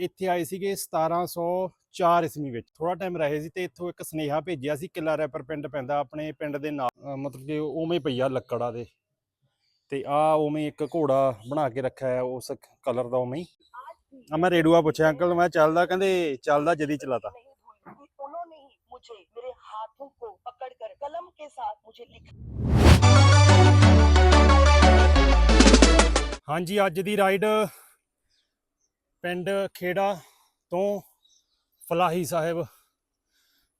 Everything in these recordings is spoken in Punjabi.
ਇੱਥੇ ਆਏ ਸੀਗੇ 1704 ਈਸਵੀ ਵਿੱਚ ਥੋੜਾ ਟਾਈਮ ਰਹੇ ਸੀ ਤੇ ਇੱਥੋਂ ਇੱਕ ਸੁਨੇਹਾ ਭੇਜਿਆ ਸੀ ਕਿਲਾ ਰੈਪਰ ਪਿੰਡ ਪੈਂਦਾ ਆਪਣੇ ਪਿੰਡ ਦੇ ਨਾਲ ਅਹ ਮਤਲਬ ਕਿ ਉਵੇਂ ਪਈਆ ਲੱਕੜਾ ਦੇ ਤੇ ਆ ਉਵੇਂ ਇੱਕ ਘੋੜਾ ਬਣਾ ਕੇ ਰੱਖਿਆ ਹੈ ਉਸ ਕਲਰ ਦਾ ਉਵੇਂ ਹੀ ਆ ਮੈਂ ਰੇਡੂਆ ਪੁੱਛਿਆ ਅੰਕਲ ਮੈਂ ਚੱਲਦਾ ਕਹਿੰਦੇ ਚੱਲਦਾ ਜਦੀ ਚਲਾਤਾ नहीं भूलूंगी कि उन्होंने ही मुझे मेरे हाथों को पकड़कर कलम के साथ मुझे लिखा ਹਾਂਜੀ ਅੱਜ ਦੀ ਰਾਈਡ ਪਿੰਡ ਖੇੜਾ ਤੋਂ ਫਲਾਹੀ ਸਾਹਿਬ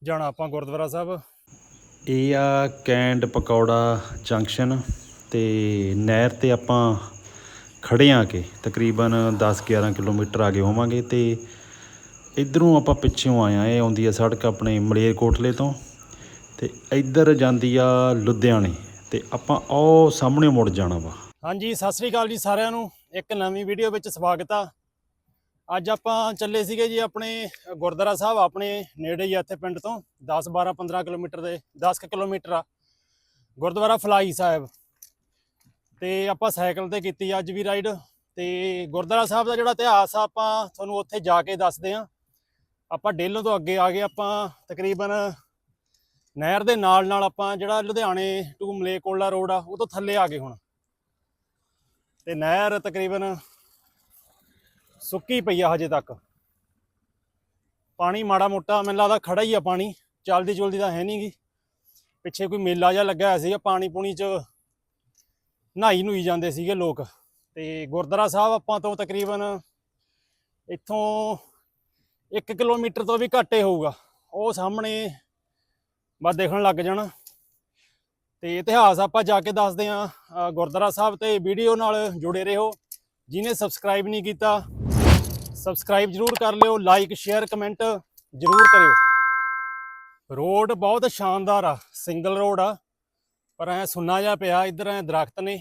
ਜਾਣਾ ਆਪਾਂ ਗੁਰਦੁਆਰਾ ਸਾਹਿਬ। ਇਹ ਆ ਕੈਂਡ ਪਕੌੜਾ ਜੰਕਸ਼ਨ ਤੇ ਨਹਿਰ ਤੇ ਆਪਾਂ ਖੜੇ ਆ ਕੇ ਤਕਰੀਬਨ 10-11 ਕਿਲੋਮੀਟਰ ਆਗੇ ਹੋਵਾਂਗੇ ਤੇ ਇਧਰੋਂ ਆਪਾਂ ਪਿੱਛੋਂ ਆਏ ਆ ਇਹ ਆਉਂਦੀ ਆ ਸੜਕ ਆਪਣੇ ਮਲੇਰਕੋਟਲੇ ਤੋਂ ਤੇ ਇੱਧਰ ਜਾਂਦੀ ਆ ਲੁਧਿਆਣੇ ਤੇ ਆਪਾਂ ਉਹ ਸਾਹਮਣੇ ਮੁੜ ਜਾਣਾ ਵਾ। ਹਾਂਜੀ ਸਤਿ ਸ੍ਰੀ ਅਕਾਲ ਜੀ ਸਾਰਿਆਂ ਨੂੰ। ਇੱਕ ਨਵੀਂ ਵੀਡੀਓ ਵਿੱਚ ਸਵਾਗਤ ਆ। ਅੱਜ ਆਪਾਂ ਚੱਲੇ ਸੀਗੇ ਜੀ ਆਪਣੇ ਗੁਰਦੁਆਰਾ ਸਾਹਿਬ, ਆਪਣੇ ਨੇੜੇ ਹੀ ਇੱਥੇ ਪਿੰਡ ਤੋਂ 10 12 15 ਕਿਲੋਮੀਟਰ ਦੇ 10 ਕੁ ਕਿਲੋਮੀਟਰ ਆ। ਗੁਰਦੁਆਰਾ ਫਲਾਈ ਸਾਹਿਬ। ਤੇ ਆਪਾਂ ਸਾਈਕਲ ਤੇ ਕੀਤੀ ਅੱਜ ਵੀ ਰਾਈਡ। ਤੇ ਗੁਰਦੁਆਰਾ ਸਾਹਿਬ ਦਾ ਜਿਹੜਾ ਇਤਿਹਾਸ ਆ, ਆਪਾਂ ਤੁਹਾਨੂੰ ਉੱਥੇ ਜਾ ਕੇ ਦੱਸਦੇ ਆ। ਆਪਾਂ ਡੇਲੋਂ ਤੋਂ ਅੱਗੇ ਆ ਗਏ, ਆਪਾਂ ਤਕਰੀਬਨ ਨਹਿਰ ਦੇ ਨਾਲ ਨਾਲ ਆਪਾਂ ਜਿਹੜਾ ਲੁਧਿਆਣੇ ਟੂ ਮਲੇਕੋਲਾ ਰੋਡ ਆ, ਉਹ ਤੋਂ ਥੱਲੇ ਆ ਗਏ ਹੁਣ। ਤੇ ਨਹਿਰ ਤਕਰੀਬਨ ਸੁੱਕੀ ਪਈ ਆ ਹਜੇ ਤੱਕ। ਪਾਣੀ ਮਾੜਾ ਮੋਟਾ, ਮੈਨੂੰ ਲੱਗਦਾ ਖੜਾ ਹੀ ਆ ਪਾਣੀ। ਚੱਲਦੀ ਚੁਲਦੀ ਤਾਂ ਹੈ ਨਹੀਂ ਗੀ। ਪਿੱਛੇ ਕੋਈ ਮੇਲਾ ਜਿਹਾ ਲੱਗਾ ਹੋਇਆ ਸੀਗਾ, ਪਾਣੀ ਪੂਣੀ ਚ ਨਹਾਈ ਨੁਈ ਜਾਂਦੇ ਸੀਗੇ ਲੋਕ। ਤੇ ਗੁਰਦੁਆਰਾ ਸਾਹਿਬ ਆਪਾਂ ਤੋਂ ਤਕਰੀਬਨ ਇੱਥੋਂ 1 ਕਿਲੋਮੀਟਰ ਤੋਂ ਵੀ ਘੱਟ ਹੀ ਹੋਊਗਾ। ਉਹ ਸਾਹਮਣੇ ਬਸ ਦੇਖਣ ਲੱਗ ਜਾਣਾ। ਤੇ ਇਤਿਹਾਸ ਆਪਾਂ ਜਾ ਕੇ ਦੱਸਦੇ ਆਂ। ਗੁਰਦੁਆਰਾ ਸਾਹਿਬ ਤੇ ਵੀਡੀਓ ਨਾਲ ਜੁੜੇ ਰਹੋ। ਜਿਹਨੇ ਸਬਸਕ੍ਰਾਈਬ ਨਹੀਂ ਕੀਤਾ ਸਬਸਕ੍ਰਾਈਬ ਜਰੂਰ ਕਰ ਲਿਓ ਲਾਈਕ ਸ਼ੇਅਰ ਕਮੈਂਟ ਜਰੂਰ ਕਰਿਓ। ਰੋਡ ਬਹੁਤ ਸ਼ਾਨਦਾਰ ਆ ਸਿੰਗਲ ਰੋਡ ਆ, ਪਰ ਐ ਸੁੰਨਾ ਜਿਹਾ ਪਿਆ, ਇੱਧਰ ਐ ਦਰਖਤ ਨੇ,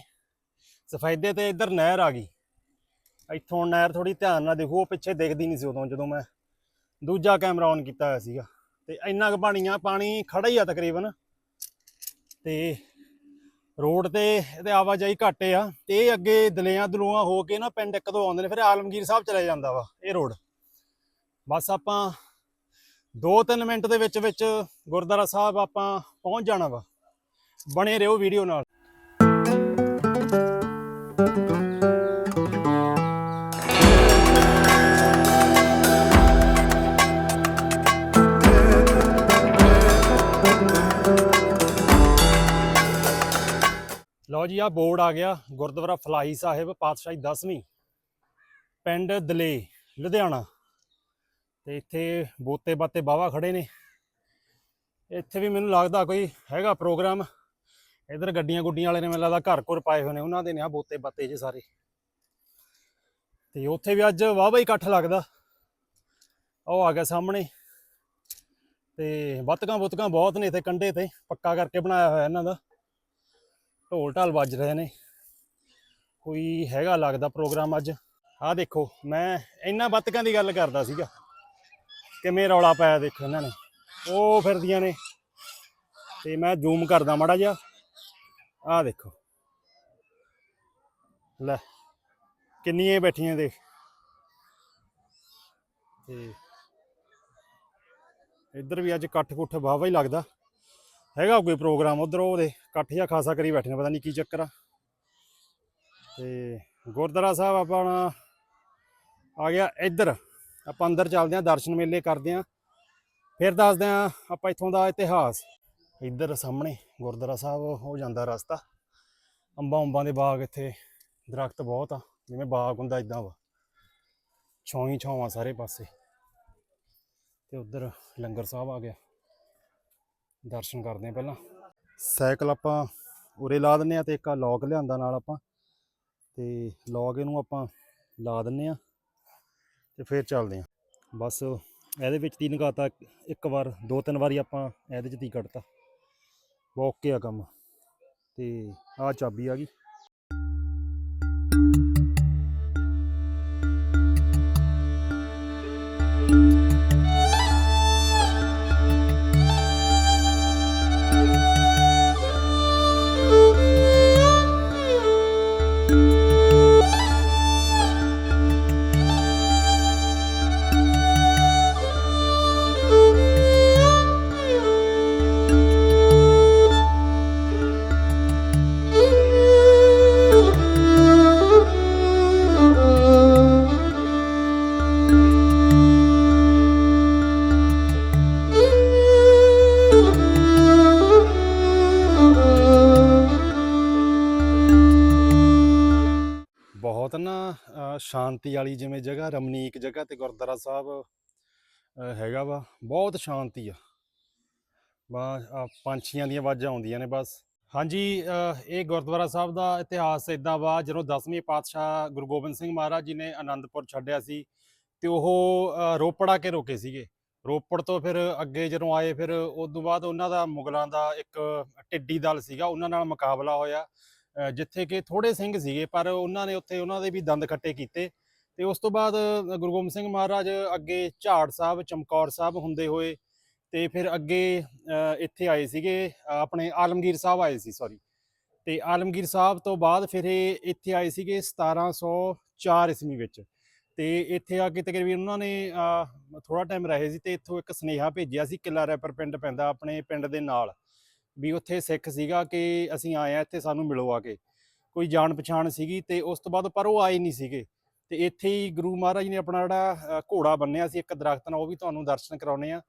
ਸਫੈਦੇ ਤੇ ਇੱਧਰ ਨਹਿਰ ਆ ਗਈ। ਇੱਥੋਂ ਨਹਿਰ ਥੋੜੀ ਧਿਆਨ ਨਾਲ ਦੇਖੋ, ਉਹ ਪਿੱਛੇ ਦਿਖਦੀ ਨਹੀਂ ਸੀ ਉਦੋਂ, ਜਦੋਂ ਮੈਂ ਦੂਜਾ ਕੈਮਰਾ ਔਨ ਕੀਤਾ ਹੋਇਆ ਸੀਗਾ। ਤੇ ਇੰਨਾ ਕੁ ਪਾਣੀ ਆ ਪਾਣੀ ਖੜਾ ਹੀ ਆ ਤਕਰੀਬਨ। ਤੇ ਰੋਡ ਤੇ ਇਹਦੇ ਆਵਾਜਾਈ ਘੱਟ ਆ ਤੇ ਇਹ ਅੱਗੇ ਦਲਿਆਂ ਦਲੂਆਂ ਹੋ ਕੇ ਨਾ ਪਿੰਡ ਇੱਕ ਦੋ ਆਉਂਦੇ ਨੇ, ਫਿਰ ਆਲਮਗੀਰ ਸਾਹਿਬ ਚਲਾ ਜਾਂਦਾ ਵਾ ਇਹ ਰੋਡ। ਬਸ ਆਪਾਂ 2-3 ਮਿੰਟ ਦੇ ਵਿੱਚ ਵਿੱਚ ਗੁਰਦੁਆਰਾ ਸਾਹਿਬ ਆਪਾਂ ਪਹੁੰਚ ਜਾਣਾ ਵਾ। ਬਣੇ ਰਹੋ ਵੀਡੀਓ ਨਾਲ। ਲਓ ਜੀ ਆ ਬੋਰਡ ਆ ਗਿਆ, ਗੁਰਦੁਆਰਾ ਫਲਾਈ ਸਾਹਿਬ, ਪਾਤਸ਼ਾਹੀ 10ਵੀਂ ਪਿੰਡ ਦਲੇ ਲੁਧਿਆਣਾ। ਤੇ ਇੱਥੇ ਬੋਤੇ ਬਾਤੇ ਬਾਵਾ ਖੜੇ ਨੇ। ਇੱਥੇ ਵੀ ਮੈਨੂੰ ਲੱਗਦਾ ਕੋਈ ਹੈਗਾ ਪ੍ਰੋਗਰਾਮ। ਇਧਰ ਗੱਡੀਆਂ ਗੁੱਡੀਆਂ ਵਾਲੇ ਨੇ ਮੈਨੂੰ ਲੱਗਦਾ ਘਰ ਘਰ ਪਾਏ ਹੋਏ ਨੇ, ਉਹਨਾਂ ਦੇ ਨੇ ਆ ਬੋਤੇ ਬਾਤੇ ਜੇ ਸਾਰੇ। ਤੇ ਉੱਥੇ ਵੀ ਅੱਜ ਵਾਹਵਾ ਹੀ ਇਕੱਠ ਲੱਗਦਾ। ਉਹ ਆ ਗਿਆ ਸਾਹਮਣੇ। ਤੇ ਬੱਤਕਾਂ ਬੁਤਕਾਂ ਬਹੁਤ ਨੇ ਇੱਥੇ ਕੰਡੇ ਤੇ, ਪੱਕਾ ਕਰਕੇ ਬਣਾਇਆ ਹੋਇਆ ਇਹਨਾਂ ਦਾ। ਢੋਲ ਢਾਲ ਵੱਜ ਰਹੇ ਨੇ। ਕੋਈ ਹੈਗਾ ਲੱਗਦਾ ਪ੍ਰੋਗਰਾਮ ਅੱਜ? ਆਹ ਦੇਖੋ, ਮੈਂ ਇੰਨਾ ਬੱਤਕਾਂ ਦੀ ਗੱਲ ਕਰਦਾ ਸੀਗਾ। ਕਿਵੇਂ ਰੌਲਾ ਪਾਇਆ ਦੇਖੋ ਇਹਨਾਂ ਨੇ। ਉਹ ਫਿਰਦੀਆਂ ਨੇ। ਤੇ ਮੈਂ ਜ਼ੂਮ ਕਰਦਾ ਮਾੜਾ ਜਿਹਾ। ਆਹ ਦੇਖੋ। ਲੈ, ਕਿੰਨੀਆਂ ਬੈਠੀਆਂ ਦੇਖ। ਤੇ ਇੱਧਰ ਵੀ ਅੱਜ ਇਕੱਠ ਕੁੱਠ ਵਾਹਵਾ ਹੀ ਲੱਗਦਾ। ਹੈਗਾ ਕੋਈ ਪ੍ਰੋਗਰਾਮ ਉਧਰ ਉਹਦੇ, ਇਕੱਠ ਜਾਂ ਖਾਸਾ ਕਰੀ ਬੈਠੇ ਨੇ, ਪਤਾ ਨਹੀਂ ਕੀ ਚੱਕਰ ਆ। ਤੇ ਗੁਰਦੁਆਰਾ ਸਾਹਿਬ ਆਪਣਾ ਆ ਗਿਆ ਇੱਧਰ, ਆਪਾਂ ਅੰਦਰ ਚੱਲਦੇ ਆਂ ਦਰਸ਼ਨ ਮੇਲੇ ਕਰਦੇ ਆਂ ਫਿਰ ਦੱਸਦੇ ਆਂ ਆਪਾਂ ਇੱਥੋਂ ਦਾ ਇਤਿਹਾਸ। ਇੱਧਰ ਸਾਹਮਣੇ ਗੁਰਦੁਆਰਾ ਸਾਹਿਬ ਹੋ ਜਾਂਦਾ ਰਸਤਾ। ਅੰਬਾਂ ਅੰਬਾਂ ਦੇ ਬਾਗ ਇੱਥੇ, ਦਰਖਤ ਬਹੁਤ ਆ, ਜਿਵੇਂ ਬਾਗ ਹੁੰਦਾ ਇਦਾਂ ਵਾ। ਛਾਂ ਛਾਵਾਂ ਸਾਰੇ ਪਾਸੇ। ਤੇ ਉਧਰ ਲੰਗਰ ਸਾਹਿਬ ਆ ਗਿਆ। ਦਰਸ਼ਨ ਕਰਦੇ ਆ ਪਹਿਲਾਂ। ਸਾਈਕਲ ਆਪਾਂ ਉਰੇ ਲਾ ਦਿੰਨੇ ਆ ਤੇ ਇੱਕ ਲੌਕ ਲਿਆਂਦਾ ਨਾਲ ਆਪਾਂ। ਤੇ ਲੌਕ ਇਹਨੂੰ ਆਪਾਂ ਲਾ ਦਿੰਨੇ ਆ ਤੇ ਫਿਰ ਚੱਲਦੇ ਆ ਬਸ ਇਹਦੇ ਵਿੱਚ ਤੀ ਨਗਾਤਾ, ਇੱਕ ਵਾਰ, ਦੋ ਤਿੰਨ ਵਾਰੀ ਆਪਾਂ ਇਹਦੇ ਚ ਤੀ ਕੱਢਤਾ। ਓਕੇ ਆ ਕੰਮ। ਤੇ ਆਹ ਚਾਬੀ ਆ ਗਈ। ਅ, ਸ਼ਾਂਤੀ ਵਾਲੀ ਜਿਵੇਂ ਜਗ੍ਹਾ ਰਮਨੀਕ ਜਗ੍ਹਾ ਤੇ ਗੁਰਦੁਆਰਾ ਸਾਹਿਬ ਹੈਗਾ ਵਾ। ਬਹੁਤ ਸ਼ਾਂਤੀ ਆ। ਬਸ ਪੰਛੀਆਂ ਦੀਆਂ ਆਵਾਜ਼ਾਂ ਆਉਂਦੀਆਂ ਨੇ ਬਸ। ਹਾਂਜੀ ਇਹ ਗੁਰਦੁਆਰਾ ਸਾਹਿਬ ਦਾ ਇਤਿਹਾਸ ਇਦਾਂ ਵਾ ਜਦੋਂ 10ਵੀਂ ਪਾਤਸ਼ਾਹ ਗੁਰੂ ਗੋਬਿੰਦ ਸਿੰਘ ਮਹਾਰਾਜ ਜੀ ਨੇ ਆਨੰਦਪੁਰ ਛੱਡਿਆ ਸੀ ਤੇ ਉਹ ਅ, ਰੋਪੜ ਆ ਕੇ ਰੋਕੇ ਸੀਗੇ। ਰੋਪੜ ਤੋਂ ਫਿਰ ਅੱਗੇ ਜਦੋਂ ਆਏ ਫਿਰ ਉਸ ਤੋਂ ਬਾਅਦ ਉਹਨਾਂ ਦਾ ਮੁਗਲਾਂ ਦਾ ਇੱਕ ਟਿੱਡੀ ਦਲ ਸੀਗਾ ਉਹਨਾਂ ਨਾਲ ਮੁਕਾਬਲਾ ਹੋਇਆ। ਜਿੱਥੇ ਕਿ ਥੋੜੇ ਸਿੰਘ ਸੀਗੇ, ਪਰ ਉਹਨਾਂ ਨੇ ਉੱਥੇ ਉਹਨਾਂ ਦੇ ਵੀ ਦੰਦ ਖੱਟੇ ਕੀਤੇ। ਤੇ ਉਸ ਤੋਂ ਬਾਅਦ ਗੁਰੂ ਗੋਬਿੰਦ ਸਿੰਘ ਮਹਾਰਾਜ ਅੱਗੇ ਝਾੜ ਸਾਹਿਬ, ਚਮਕੌਰ ਸਾਹਿਬ ਹੁੰਦੇ ਹੋਏ ਤੇ ਫਿਰ ਅੱਗੇ ਇੱਥੇ ਆਏ ਸੀਗੇ, ਆਪਣੇ ਆਲਮਗੀਰ ਸਾਹਿਬ ਆਏ ਸੀ ਸੌਰੀ ਤੇ ਆਲਮਗੀਰ ਸਾਹਿਬ ਤੋਂ ਬਾਅਦ ਫਿਰ ਇਹ ਇੱਥੇ ਆਏ ਸੀਗੇ 1704 ਈਸਵੀ ਵਿੱਚ। ਤੇ ਇੱਥੇ ਆ ਕੇ ਤਕਰੀਬਨ ਉਹਨਾਂ ਨੇ ਥੋੜਾ ਟਾਈਮ ਰਹੇ ਸੀ ਤੇ ਇੱਥੋਂ ਇੱਕ ਸੁਨੇਹਾ ਭੇਜਿਆ ਸੀ, ਕਿਲਾ ਰੈਪਰ ਪਿੰਡ ਪੈਂਦਾ ਆਪਣੇ ਪਿੰਡ ਦੇ ਨਾਲ। ਵੀ ਉੱਥੇ ਸਿੱਖ ਸੀਗਾ ਕਿ ਅਸੀਂ ਆਏ ਆ ਇੱਥੇ ਸਾਨੂੰ ਮਿਲੋ ਆ ਕੇ। ਕੋਈ ਜਾਣ ਪਛਾਣ ਸੀਗੀ ਤੇ ਉਸ ਤੋਂ ਬਾਅਦ ਪਰ ਉਹ ਆਏ ਨਹੀਂ ਸੀਗੇ। ਤੇ ਇੱਥੇ ਹੀ ਗੁਰੂ ਮਹਾਰਾਜ ਨੇ ਆਪਣਾ ਜਿਹੜਾ ਘੋੜਾ ਬੰਨਿਆ ਸੀ, ਇੱਕ ਦਰਖਤ ਨਾਲ, ਉਹ ਵੀ ਤੁਹਾਨੂੰ ਦਰਸ਼ਨ ਕਰਾਉਣੇ ਆ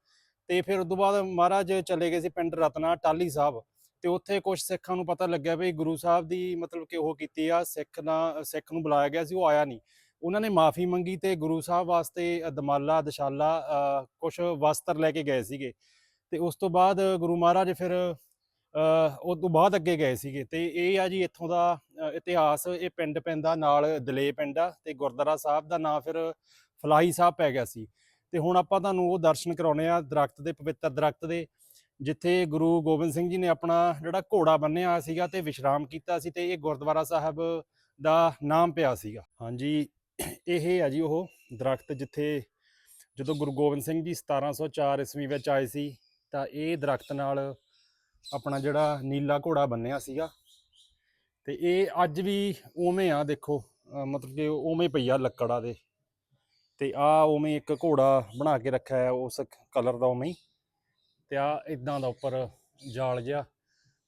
ਤੇ ਫਿਰ ਉਸ ਤੋਂ ਬਾਅਦ ਮਹਾਰਾਜ ਚਲੇ ਗਏ ਸੀ ਪਿੰਡ ਰਤਨਾ ਟਾਲੀ ਸਾਹਿਬ। ਤੇ ਉੱਥੇ ਕੁਝ ਸਿੱਖਾਂ ਨੂੰ ਪਤਾ ਲੱਗਿਆ ਵੀ ਗੁਰੂ ਸਾਹਿਬ ਦੀ ਮਤਲਬ ਕਿ ਉਹ ਕੀਤੀ ਆ, ਸਿੱਖ ਨਾ, ਸਿੱਖ ਨੂੰ ਬੁਲਾਇਆ ਗਿਆ ਸੀ, ਉਹ ਆਇਆ ਨਹੀਂ। ਉਹਨਾਂ ਨੇ ਮਾਫੀ ਮੰਗੀ ਤੇ ਗੁਰੂ ਸਾਹਿਬ ਵਾਸਤੇ ਦਮਾਲਾ, ਦਸ਼ਾਲਾ ਕੁਝ ਵਸਤਰ ਲੈ ਕੇ ਗਏ ਸੀਗੇ। ਤੇ ਉਸ ਤੋਂ ਬਾਅਦ ਗੁਰੂ ਮਹਾਰਾਜ ਫਿਰ ਉਹ ਤੋਂ ਬਾਅਦ ਅੱਗੇ ਗਏ ਸੀਗੇ ਤੇ ਇਹ ਆ ਜੀ ਇੱਥੋਂ ਦਾ ਇਤਿਹਾਸ, ਇਹ ਪਿੰਡ ਪੈਂਦਾ ਨਾਲ ਦਲੇ ਪਿੰਡ ਆ ਤੇ ਗੁਰਦੁਆਰਾ ਸਾਹਿਬ ਦਾ ਨਾਂ ਫਿਰ ਫਲਾਹੀ ਸਾਹਿਬ ਪੈ ਗਿਆ ਸੀ। ਤੇ ਹੁਣ ਆਪਾਂ ਤੁਹਾਨੂੰ ਉਹ ਦਰਸ਼ਨ ਕਰਾਉਣੇ ਆ ਦਰਖਤ ਦੇ, ਪਵਿੱਤਰ ਦਰਖਤ ਦੇ, ਜਿੱਥੇ ਗੁਰੂ ਗੋਬਿੰਦ ਸਿੰਘ ਜੀ ਨੇ ਆਪਣਾ ਜਿਹੜਾ ਘੋੜਾ ਬੰਨਿਆ ਹੋਇਆ ਸੀਗਾ ਤੇ ਵਿਸ਼ਰਾਮ ਕੀਤਾ ਸੀ ਤੇ ਇਹ ਗੁਰਦੁਆਰਾ ਸਾਹਿਬ ਦਾ ਨਾਮ ਪਿਆ ਸੀਗਾ। ਹਾਂਜੀ, ਇਹ ਆ ਜੀ ਉਹ ਦਰਖਤ ਜਿੱਥੇ ਜਦੋਂ ਗੁਰੂ ਗੋਬਿੰਦ ਸਿੰਘ ਜੀ 1704 ਈਸਵੀ ਵਿੱਚ ਆਏ ਸੀ ਤਾਂ ਇਹ ਦਰਖਤ ਨਾਲ ਆਪਣਾ ਜਿਹੜਾ ਨੀਲਾ ਘੋੜਾ ਬੰਨਿਆ ਸੀਗਾ। ਤੇ ਇਹ ਅੱਜ ਵੀ ਉਵੇਂ ਆ ਦੇਖੋ ਮਤਲਬ ਕਿ ਉਵੇਂ ਪਈ ਆ ਲੱਕੜਾ ਦੇ। ਤੇ ਆ ਉਵੇਂ ਇੱਕ ਘੋੜਾ ਬਣਾ ਕੇ ਰੱਖਿਆ ਹੈ ਉਸ ਕਲਰ ਦਾ ਉਵੇਂ ਹੀ। ਤੇ ਆ ਇਦਾਂ ਦਾ ਉੱਪਰ ਜਾਲ ਜਿਹਾ,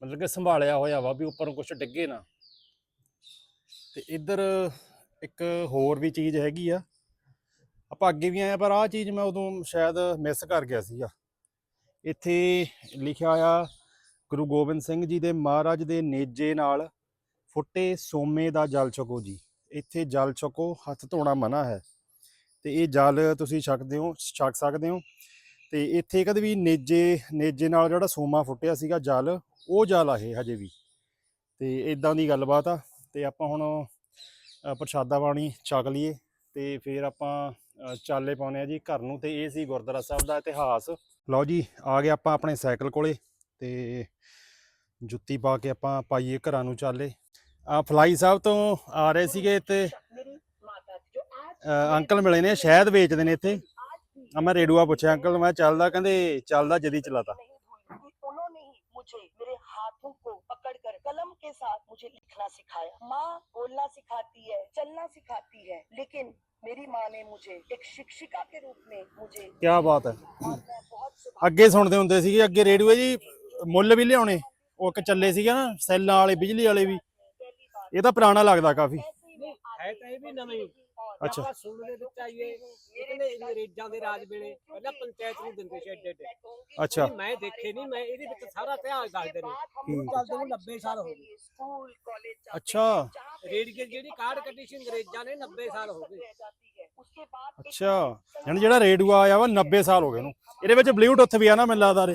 ਮਤਲਬ ਕਿ ਸੰਭਾਲਿਆ ਹੋਇਆ ਵਾ ਵੀ ਉੱਪਰੋਂ ਕੁਝ ਡਿੱਗੇ ਨਾ। ਤੇ ਇੱਧਰ ਇੱਕ ਹੋਰ ਵੀ ਚੀਜ਼ ਹੈਗੀ ਆ। ਆਪਾਂ ਅੱਗੇ ਵੀ ਆਏ ਆ, ਪਰ ਆਹ ਚੀਜ਼ ਮੈਂ ਉਦੋਂ ਸ਼ਾਇਦ ਮਿਸ ਕਰ ਗਿਆ ਸੀਗਾ। ਇੱਥੇ ਲਿਖਿਆ ਆ ਗੁਰੂ ਗੋਬਿੰਦ ਸਿੰਘ ਜੀ ਦੇ ਮਹਾਰਾਜ ਦੇ ਨੇਜੇ ਨਾਲ ਫੁੱਟੇ ਸੋਮੇ ਦਾ ਜਲ ਛਕੋ ਜੀ। ਇੱਥੇ ਜਲ ਛਕੋ, ਹੱਥ ਧੋਣਾ ਮਨਾ ਹੈ। ਤੇ ਇਹ ਜਲ ਤੁਸੀਂ ਛਕਦੇ ਹੋ, ਛਕ ਸਕਦੇ ਹੋ। ਤੇ ਇੱਥੇ ਕਦੇ ਵੀ ਨੇਜੇ ਨੇਜੇ ਨਾਲ ਜਿਹੜਾ ਸੋਮਾ ਫੁੱਟਿਆ ਸੀਗਾ ਜਲ, ਉਹ ਜਲ ਆ ਇਹ ਹਜੇ ਵੀ। ਤੇ ਇਦਾਂ ਦੀ ਗੱਲਬਾਤ ਆ। ਤੇ ਆਪਾਂ ਹੁਣ ਪ੍ਰਸ਼ਾਦਾ ਪਾਣੀ ਛਕ ਲਈਏ। ਤੇ ਫਿਰ ਆਪਾਂ ਚਾਲੇ ਪਾਉਨੇ ਆ ਜੀ ਘਰ ਨੂੰ। ਤੇ ਇਹ ਸੀ ਗੁਰਦੁਆਰਾ ਸਾਹਿਬ ਦਾ ਇਤਿਹਾਸ। ਲਓ ਜੀ, ਆ ਗਏ ਆਪਾਂ ਆਪਣੇ ਸਾਈਕਲ ਕੋਲੇ। ਤੇ ਜੁੱਤੀ ਪਾ ਕੇ ਆਪਾਂ ਪਾਈਏ ਘਰਾਂ ਨੂੰ ਚਾਲੇ ਆ ਫਲਾਈ ਸਾਹਿਬ ਤੋਂ ਆ ਰਹੇ ਸੀਗੇ ਤੇ मेरी माता थी जो आज ਅ, ਅੰਕਲ ਮਿਲੇ ਨੇ ਸ਼ਾਇਦ ਵੇਚਦੇ ਨੇ ਇੱਥੇ आज भी ਆ ਮੈਂ ਰੇਡੂਆ ਪੁੱਛਿਆ ਅੰਕਲ ਮੈਂ ਚੱਲਦਾ ਕਹਿੰਦੇ ਚੱਲਦਾ ਜਦੀ ਚਲਾਤਾ नहीं भूली कि उन्होंने ही मुझे मेरे हाथों को पकड़कर कलम के साथ मुझे लिखना सिखाया माँ बोलना सिखाती है चलना सिखाती है लेकिन मेरी माँ ने मुझे एक शिक्षिका के रूप में मुझे ਕੀ ਬਾਤ ਹੈ और मैं बहुत सुभाग्य ਅੱਗੇ ਸੁਣਦੇ ਹੁੰਦੇ ਸੀਗੇ ਅੱਗੇ ਰੇਡੂਏ ਜੀ ਮੁੱਲ ਵੀ ਲਿਆਉਣੇ ਉਹ ਇੱਕ ਚੱਲੇ ਸੀਗੇ ਨਾ ਸੈੱਲਾਂ ਵਾਲੇ ਬਿਜਲੀ ਵਾਲੇ ਵੀ। ਇਹ ਤਾਂ ਪੁਰਾਣਾ ਲੱਗਦਾ ਕਾਫੀ। ਹੈ ਤਾਂ ਇਹ ਵੀ ਨਵੇਂ ਅੱਛਾ। ਆਪਾਂ ਦੇ ਵਿੱਚ ਆਈਏ ਇਹਨੇ ਅੰਗਰੇਜ਼ਾਂ ਦੇ ਰਾਜ ਵੇਲੇ ਪਹਿਲਾਂ ਪੰਚਾਇਤ ਨੂੰ ਦਿੰਦੇ ਸੀ ਐਡੇ ਅੱਛਾ। ਮੈਂ ਦੇਖੇ ਨਹੀਂ ਮੈਂ ਇਹਦੇ ਵਿੱਚ ਸਾਰਾ ਇਤਿਹਾਸ ਦੱਸਦੇ ਨੇ। ਹੁਣ ਚੱਲਦੇ 90 ਸਾਲ ਹੋ ਗਏ। ਅੱਛਾ। ਰੇਡੀਓ ਜਿਹੜੀ ਕਾਰਡ ਕੱਢੀ ਸੀ ਅੰਗਰੇਜ਼ਾਂ ਨੇ 90 ਸਾਲ ਹੋ ਗਏ। ਅੱਛਾ। ਯਾਨੀ ਜਿਹੜਾ ਰੇਡੂਆ ਆਇਆ ਵਾ 90 ਸਾਲ ਹੋ ਗਏ ਉਹਨੂੰ ਇਹਦੇ ਵਿੱਚ ਬਲੂਟੁੱਥ ਵੀ ਆ ਨਾ ਮੈਨੂੰ ਲੱਗਦਾ ਰੇ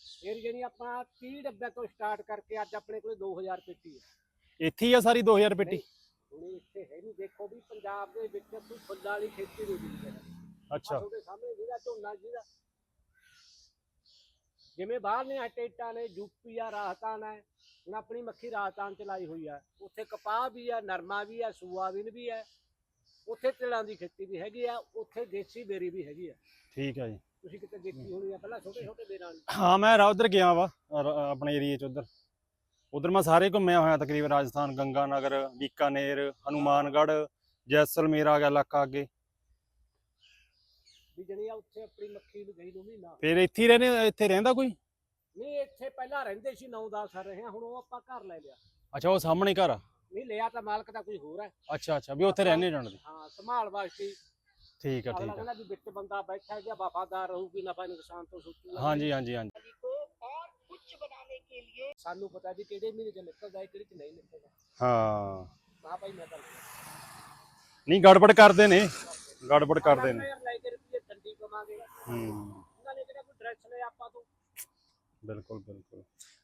ਫਿਰ ਜਿਹੜੀ ਆਪਾਂ 30 ਡੱਬੇ ਤੋਂ ਸਟਾਰਟ ਕਰਕੇ ਅੱਜ ਆਪਣੇ ਕੋਲੇ 2000 ਪੇਟੀ ਹੈ। ਇੱਥੇ ਹੀ ਆ ਸਾਰੀ 2000 ਪੇਟੀ? ਹੁਣ ਇੱਥੇ ਹੈ ਨਹੀਂ ਦੇਖੋ ਵੀ ਪੰਜਾਬ ਦੇ ਵਿੱਚ ਕੋਈ ਫੁੱਲਾਂ ਵਾਲੀ ਖੇਤੀ ਨਹੀਂ ਹੁੰਦੀ ਹੈ। ਅੱਛਾ। ਤੁਹਾਡੇ ਸਾਹਮਣੇ ਜਿਹੜਾ ਝੋਨਾ ਜਿਹੜਾ ਜਿਵੇਂ ਬਾਹਰ ਨੇ ਸਟੇਟਾਂ ਨੇ ਯੂਪੀ ਆ ਰਾਜਸਥਾਨ ਹੈ ਹੁਣ ਆਪਣੀ ਮੱਖੀ ਰਾਜਸਥਾਨ ਚ ਲਾਈ ਹੋਈ ਆ। ਉੱਥੇ ਕਪਾਹ ਵੀ ਆ ਨਰਮਾ ਵੀ ਆ ਸੂਆਬੀਨ ਵੀ ਹੈ ਉੱਥੇ ਤਿਲਾਂ ਦੀ ਖੇਤੀ ਵੀ ਹੈਗੀ ਆ ਉੱਥੇ ਦੇਸੀ ਬੇਰੀ ਵੀ ਹੈਗੀ ਆ। ਠੀਕ ਹੈ ਜੀ। ਤੁਸੀਂ ਕਿਤੇ ਦੇਖੀ ਹੋਣੀ ਆ ਪਹਿਲਾਂ ਛੋਟੇ ਛੋਟੇ ਬੇਰਾਂ ਵਾਲੀ ਹਾਂ। ਮੈਂ ਰਾ ਉਧਰ ਗਿਆ ਵਾ ਰ- ਆਪਣੇ ਏਰੀਏ ਚ ਉਧਰ। ਉਧਰ ਮੈਂ ਸਾਰੇ ਘੁੰਮਿਆ ਹੋਇਆ ਤਕਰੀਬਨ ਰਾਜਸਥਾਨ ਗੰਗਾਨਗਰ ਬੀਕਾਨੇਰ ਹਨੂਮਾਨਗੜ੍ਹ ਜੈਸਲਮੇਰ ਆ ਗਿਆ ਇਲਾਕਾ ਅੱਗੇ। ਵੀ ਜਣੀ ਆ ਉੱਥੇ ਆਪਣੀ ਮੱਖੀ ਨੂੰ ਗਈ ਨੂੰ ਮਹੀਨਾ ਫਿਰ ਇੱਥੇ ਹੀ ਰਹਿੰਦੇ ਇੱਥੇ ਰਹਿੰਦਾ ਕੋਈ? ਨਹੀਂ ਇੱਥੇ ਪਹਿਲਾਂ ਰਹਿੰਦੇ ਸੀ 9-10 ਸਾਲ ਰਹੇ ਹੁਣ ਉਹ ਆਪਾਂ ਘਰ ਲੈ ਲਿਆ। ਅੱਛਾ ਉਹ ਸਾਹਮਣੇ ਘਰ ਆ? ਨਹੀਂ ਲਿਆ ਤਾਂ ਮਾਲਕ ਦਾ ਕੋਈ ਹੋਰ ਹੈ ਅੱਛਾ ਅੱਛਾ ਵੀ ਉੱਥੇ ਰਹਿੰਦੇ ਜਾਣਦੇ ਹਾਂ ਸੰਭਾਲ ਵਾਸਤੇ ਠੀਕ ਆ ਅਗਲਾ ਠੀਕ ਆ ਕਹਿੰਦਾ ਵੀ ਵਿੱਚ ਬੰਦਾ ਬੈਠਾ ਹੈ ਜਾਂ ਵਫਾਦਾਰ ਰਹੂਗੀ ਨਫਾ ਨੁਕਸਾਨ ਤੋਂ ਸੋਚੂਗਾ ਹਾਂਜੀ ਹਾਂਜੀ ਹਾਂਜੀ नदी को और उच्च बनाने के लिए ਸਾਨੂੰ ਪਤਾ ਵੀ ਕਿਹੜੇ ਮਹੀਨੇ ਚ ਨਿਕਲਦਾ ਹੈ ਕਿਹੜੇ ਚ ਨਹੀਂ ਨਿਕਲਦਾ ਹਾਂ ਹਾਂ ਭਾਈ ਮੈਂ ਤਾਂ ਨਹੀਂ ਗੜਬੜ ਕਰਦੇ ਨੇ ਗੜਬੜ ਕਰਦੇ ਨੇ ਯਾਰ ਲੈ ਕੇ ਰੁਪਏ ਡੰਡੀ ਕਮਾਂਗੇ ਹੂੰ ਉਹਨਾਂ ਨੇ ਕਿਹੜਾ ਕੋਈ ਡਰੈਸ ਲੈ ਆਪਾਂ ਤੋਂ ਬਿਲਕੁਲ ਬਿਲਕੁਲ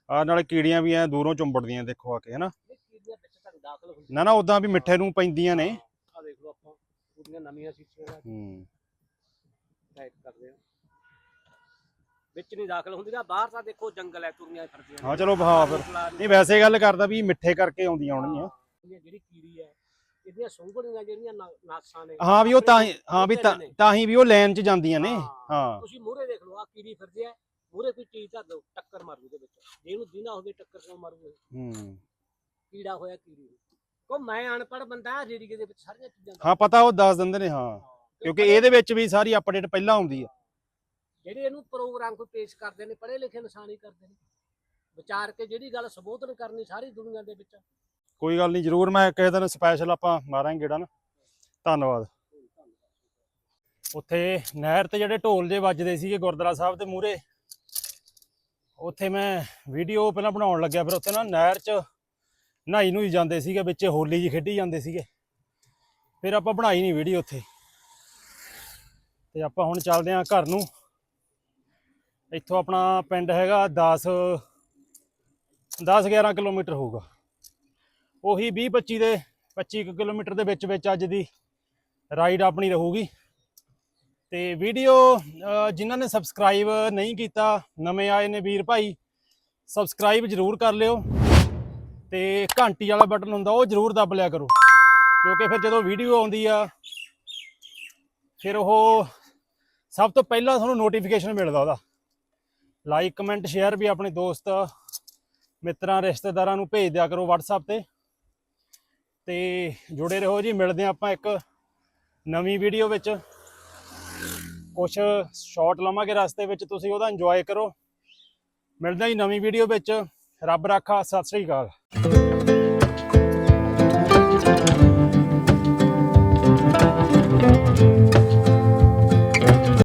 ਆ ਨਾਲੇ ਕੀੜੀਆਂ ਵੀ ਐ ਦੂਰੋਂ ਚੁੰਬੜਦੀਆਂ ਦੇਖੋ ਆ ਕੇ ਹਨਾ ਨਹੀਂ ਕੀੜੀਆਂ ਵਿੱਚ ਤਾਂ ਦਾਖਲ ਹੁੰਦੀਆਂ ਨਾ ਨਾ ਉਦਾਂ ਵੀ ਮਿੱਠੇ ਨੂੰ ਪੈਂਦੀਆਂ ਨੇ ਆ ਦੇਖ ਲਓ ਉਹਦੀਆਂ ਨਵੀਆਂ ਸੀਟੀਆਂ ਦਾ ਹੂੰ। ਟਾਈਟ ਕਰਦੇ ਆ। ਵਿੱਚ ਨਹੀਂ ਦਾਖਲ ਹੁੰਦੀਆਂ ਬਾਹਰ ਤਾਂ ਦੇਖੋ ਜੰਗਲ ਹੈ ਤੁਰੀਆਂ ਹੀ ਫਿਰਦੀਆਂ ਹਾਂ ਚਲੋ ਹਾਂ ਫਿਰ। ਨਹੀਂ ਵੈਸੇ ਗੱਲ ਕਰਦਾ ਵੀ ਮਿੱਠੇ ਕਰਕੇ ਆਉਂਦੀਆਂ ਹੋਣਗੀਆਂ। ਜਿਹੜੀ ਕੀੜੀ ਹੈ ਇਹਦੀਆਂ ਸੁੰਗੜੀਆਂ ਜਿਹੜੀਆਂ ਨਾ- ਨਾਸਾਂ ਨੇ ਹਾਂ ਵੀ ਉਹ ਤਾਂ ਹੀ ਹਾਂ ਵੀ ਤਾਂ ਹੀ ਵੀ ਉਹ ਲਾਈਨ 'ਚ ਜਾਂਦੀਆਂ ਨੇ। ਹਾਂ। ਹਾਂ। ਤੁਸੀਂ ਮੂਹਰੇ ਦੇਖ ਲਓ ਆ ਕੀੜੀ ਫਿਰਦੀ ਹੈ ਮੂਹਰੇ ਕੋਈ ਚੀਜ਼ ਧਰ ਦਿਓ ਟੱਕਰ ਮਾਰੂ ਉਹਦੇ ਵਿੱਚ। ਜੇ ਇਹਨੂੰ ਦੀਨਾ ਹੋਵੇ ਟੱਕਰ ਕਿਉਂ ਮਾਰੂ ਹੂੰ। ਕੀੜਾ ਹੋਇਆ ਕੀੜੀ ਨੂੰ। ਕੋ ਮੈਂ ਅਨਪੜ੍ਹ ਬੰਦਾ ਜਿਹੜੀ ਦੇ ਵਿੱਚ ਸਾਰੀਆਂ ਚੀਜ਼ਾਂ ਹਾਂ ਪਤਾ ਉਹ ਦੱਸ ਦਿੰਦੇ ਨੇ ਹਾਂ। ਕਿਉਂਕਿ ਇਹਦੇ ਵਿੱਚ ਵੀ ਸਾਰੀ ਅਪਡੇਟ ਪਹਿਲਾਂ ਆਉਂਦੀ ਆ। ਜਿਹੜੇ ਇਹਨੂੰ ਪ੍ਰੋਗਰਾਮ ਕੋਈ ਪੇਸ਼ ਕਰਦੇ ਨੇ ਪੜ੍ਹੇ ਲਿਖੇ ਇਨਸਾਨ ਹੀ ਕਰਦੇ ਨੇ। ਵਿਚਾਰ ਕੇ ਜਿਹੜੀ ਗੱਲ ਸੰਬੋਧਨ ਕਰਨੀ ਸਾਰੀ ਦੁਨੀਆ ਦੇ ਵਿੱਚ ਕੋਈ ਗੱਲ ਨਹੀਂ ਜਰੂਰ ਮੈਂ ਕਿਸੇ ਦਿਨ ਸਪੈਸ਼ਲ ਆਪਾਂ ਮਾਰਾਂਗੇ ਗੇੜਾ ਨਾ। ਧੰਨਵਾਦ। ਉੱਥੇ ਨਹਿਰ ਤੇ ਜਿਹੜੇ ਢੋਲ ਜੇ ਵੱਜਦੇ ਸੀਗੇ ਗੁਰਦੁਆਰਾ ਸਾਹਿਬ ਦੇ ਮੂਹਰੇ ਉੱਥੇ ਮੈਂ ਵੀਡੀਓ ਪਹਿਲਾਂ ਬਣਾਉਣ ਲੱਗਿਆ ਫਿਰ ਉੱਥੇ ਨਾ ਨਹਿਰ 'ਚ ਨਹਾਈ ਨੂੰ ਹੀ ਜਾਂਦੇ ਸੀਗੇ, ਵਿੱਚ ਹੋਲੀ ਜੀ ਖੇਡੀ ਜਾਂਦੇ ਸੀਗੇ। ਫਿਰ ਆਪਾਂ ਬਣਾਈ ਨਹੀਂ ਵੀਡੀਓ ਉੱਥੇ। ਤੇ ਆਪਾਂ ਹੁਣ ਚੱਲਦੇ ਹਾਂ ਘਰ ਨੂੰ। ਇੱਥੋਂ ਆਪਣਾ ਪਿੰਡ ਹੈਗਾ 10 10 11 ਕਿਲੋਮੀਟਰ ਹੋਊਗਾ। ਉਹੀ 20 25 ਦੇ 25 ਕੁ ਕਿਲੋਮੀਟਰ ਦੇ ਵਿੱਚ ਵਿੱਚ ਅੱਜ ਦੀ ਰਾਈਡ ਆਪਣੀ ਰਹੂਗੀ। ਤੇ ਵੀਡੀਓ ਜਿਨ੍ਹਾਂ ਨੇ ਸਬਸਕ੍ਰਾਈਬ ਨਹੀਂ ਕੀਤਾ, ਨਵੇਂ ਆਏ ਨੇ ਵੀਰ ਭਾਈ ਸਬਸਕ੍ਰਾਈਬ ਜਰੂਰ ਕਰ ਲਿਓ। ਤੇ ਘੰਟੀ ਵਾਲਾ ਬਟਨ ਹੁੰਦਾ, ਉਹ ਜਰੂਰ ਦੱਬ ਲਿਆ ਕਰੋ। ਕਿਉਂਕਿ ਫਿਰ ਜਦੋਂ ਵੀਡੀਓ ਆਉਂਦੀ ਆ, ਫਿਰ ਉਹ ਸਭ ਤੋਂ ਪਹਿਲਾਂ ਤੁਹਾਨੂੰ ਨੋਟੀਫਿਕੇਸ਼ਨ ਮਿਲਦਾ ਉਹਦਾ। ਲਾਈਕ ਕਮੈਂਟ ਸ਼ੇਅਰ ਵੀ ਆਪਣੇ ਦੋਸਤ, ਮਿੱਤਰਾਂ, ਰਿਸ਼ਤੇਦਾਰਾਂ ਨੂੰ ਭੇਜ ਦਿਆ ਕਰੋ WhatsApp ਤੇ। ਤੇ ਜੁੜੇ ਰਹੋ ਜੀ, ਮਿਲਦੇ ਹਾਂ ਆਪਾਂ ਇੱਕ ਨਵੀਂ ਵੀਡੀਓ ਵਿੱਚ। ਕੁਝ ਸ਼ਾਰਟ ਲਵਾਂਗੇ ਰਸਤੇ ਵਿੱਚ, ਤੁਸੀਂ ਉਹਦਾ ਇੰਜੋਏ ਕਰੋ। ਮਿਲਦੇ ਹਾਂ ਜੀ ਨਵੀਂ ਵੀਡੀਓ ਵਿੱਚ। ਰੱਬ ਰਾਖਾ ਸਤਿ ਸ੍ਰੀ ਅਕਾਲ।